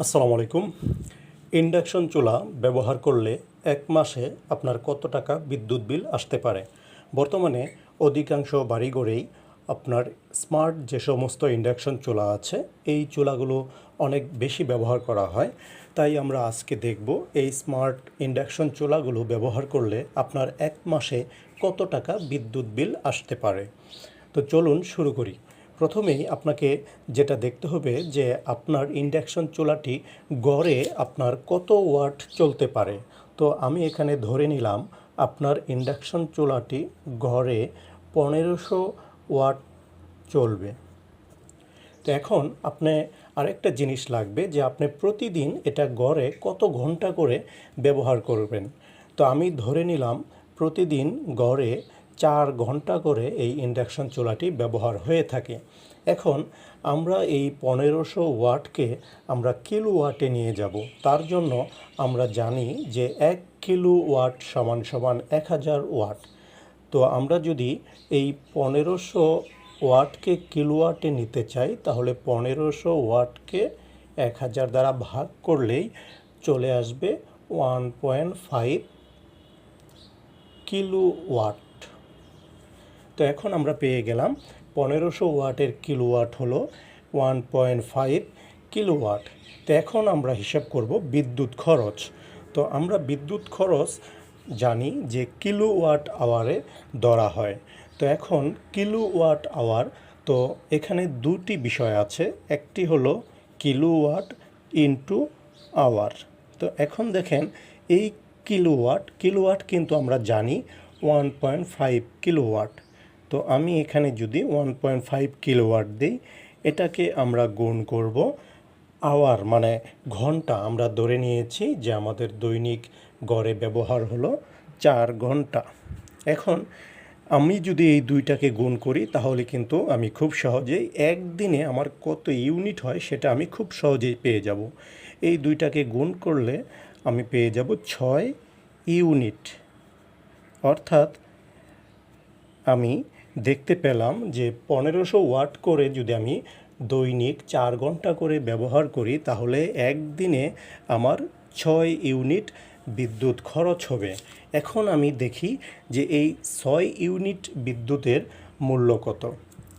আসসালামু আলাইকুম। ইন্ডাকশন চুলা ব্যবহার করলে এক মাসে আপনার কত টাকা বিদ্যুৎ বিল আসতে পারে? বর্তমানে অধিকাংশ বাড়িঘরেই আপনার স্মার্ট যে সমস্ত ইন্ডাকশন চুলা আছে, এই চুলাগুলো অনেক বেশি ব্যবহার করা হয়। তাই আমরা আজকে দেখব এই স্মার্ট ইন্ডাকশন চুলাগুলো ব্যবহার করলে আপনার এক মাসে কত টাকা বিদ্যুৎ বিল আসতে পারে। তো চলুন শুরু করি। প্রথমেই আপনাকে যেটা দেখতে হবে যে আপনার ইন্ডাকশন চুলাটি গড়ে আপনার কত ওয়াট চলতে পারে। তো আমি এখানে ধরে নিলাম আপনার ইন্ডাকশন চুলাটি গড়ে পনেরোশো ওয়াট চলবে। তো এখন আপনি আরেকটা জিনিস লাগবে যে আপনি প্রতিদিন এটা গড়ে কত ঘণ্টা করে ব্যবহার করবেন। তো আমি ধরে নিলাম প্রতিদিন গড়ে চার ঘণ্টা করে এই ইন্ডাকশন চুলাটি ব্যবহার হয়ে থাকে। এখন আমরা এই পনেরোশো ওয়াটকে আমরা কিলো ওয়াটে নিয়ে যাব। তার জন্য আমরা জানি যে এক কিলো ওয়াট সমান সমান এক হাজার ওয়াট। তো আমরা যদি এই পনেরোশো ওয়াটকে কিলো ওয়াটে নিতে চাই, তাহলে পনেরোশো ওয়াটকে এক হাজার দ্বারা ভাগ করলেই চলে আসবে one point five kilowatt তো এখন আমরা পেয়ে গেলাম পনেরোশো ওয়াটের কিলোওয়াট হলো ওয়ান পয়েন্ট ফাইভ কিলোওয়াট। তো এখন আমরা হিসাব করব বিদ্যুৎ খরচ। তো আমরা বিদ্যুৎ খরচ জানি যে কিলোওয়াট আওয়ারে ধরা হয়। তো এখন কিলোওয়াট আওয়ার, তো এখানে দুটি বিষয় আছে। একটি হলো কিলোওয়াট ইনটু আওয়ার। তো এখন দেখেন, এই কিলোওয়াট কিলোওয়াট কিন্তু আমরা জানি ওয়ান পয়েন্ট ফাইভ কিলোওয়াট। তো আমি এখানে যদি ওয়ান পয়েন্ট ফাইভ কিলোওয়াট দিই, এটাকে আমরা গুণ করব আওয়ার মানে ঘণ্টা। আমরা ধরে নিয়েছি যে আমাদের দৈনিক গড়ে ব্যবহার হলো চার ঘণ্টা। এখন আমি যদি এই দুইটাকে গুণ করি, তাহলে কিন্তু আমি খুব সহজেই একদিনে আমার কত ইউনিট হয় সেটা আমি খুব সহজেই পেয়ে যাব। এই দুইটাকে গুণ করলে আমি পেয়ে যাব ছয় ইউনিট। অর্থাৎ আমি দেখতে পেলাম যে পনেরোশো ওয়াট করে যদি আমি দৈনিক চার ঘণ্টা করে ব্যবহার করি, তাহলে একদিনে আমার ছয় ইউনিট বিদ্যুৎ খরচ হবে। এখন আমি দেখি যে এই ছয় ইউনিট বিদ্যুতের মূল্য কত।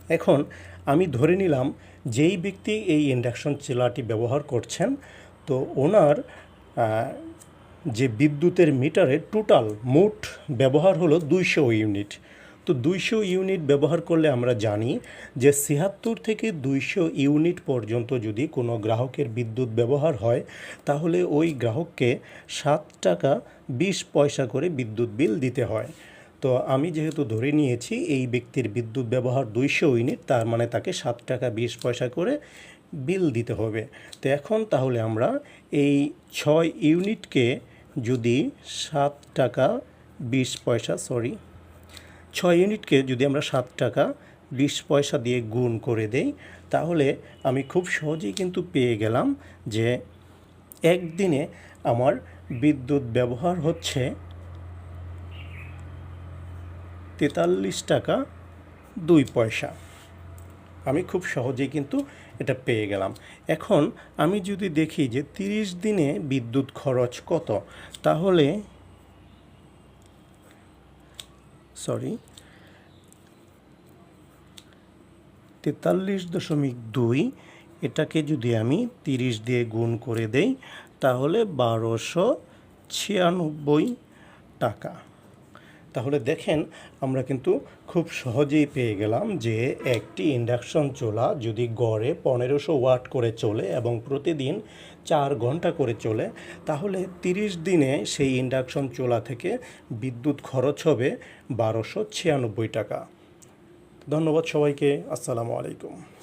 এখন আমি ধরে নিলাম যেই ব্যক্তি এই ইন্ডাকশন চুলাটি ব্যবহার করছেন, তো ওনার যে বিদ্যুতের মিটারে টোটাল মোট ব্যবহার হলো দুইশো ইউনিট। তো দুইশো ইউনিট ব্যবহার করলে আমরা জানি যে ছিয়াত্তর থেকে দুইশো ইউনিট পর্যন্ত যদি কোনো গ্রাহকের বিদ্যুৎ ব্যবহার হয়, তাহলে ওই গ্রাহককে সাত টাকা বিশ পয়সা করে বিদ্যুৎ বিল দিতে হয়। তো আমি যেহেতু ধরে নিয়েছি, এই ব্যক্তির বিদ্যুৎ ব্যবহার দুইশো ইউনিট, তার মানে তাকে সাত টাকা বিশ পয়সা করে বিল দিতে হবে। তো এখন তাহলে আমরা এই ছয় ইউনিটকে যদি সাত টাকা বিশ পয়সা, সরি ছয় ইউনিটকে যদি আমরা সাত টাকা বিশ পয়সা দিয়ে গুণ করে দেই, তাহলে আমি খুব সহজেই কিন্তু পেয়ে গেলাম যে একদিনে আমার বিদ্যুৎ ব্যবহার হচ্ছে তেতাল্লিশ টাকা দুই পয়সা। আমি খুব সহজেই কিন্তু এটা পেয়ে গেলাম। এখন আমি যদি দেখি যে তিরিশ দিনে বিদ্যুৎ খরচ কত, তাহলে সরি, তেতাল্লিশ দশমিক দুই, এটাকে যদি আমি তিরিশ দিয়ে গুণ করে দেই, তাহলে বারোশো ছিয়ানব্বই টাকা। তাহলে দেখেন আমরা কিন্তু খুব সহজেই পেয়ে গেলাম যে একটি ইন্ডাকশন চুলা যদি গড়ে পনেরোশো ওয়াট করে চলে এবং প্রতিদিন চার ঘণ্টা করে চলে, তাহলে তিরিশ দিনে সেই ইন্ডাকশন চুলা থেকে বিদ্যুৎ খরচ হবে বারোশো ছিয়ানব্বই টাকা। ধন্যবাদ সবাইকে, আসসালামু আলাইকুম।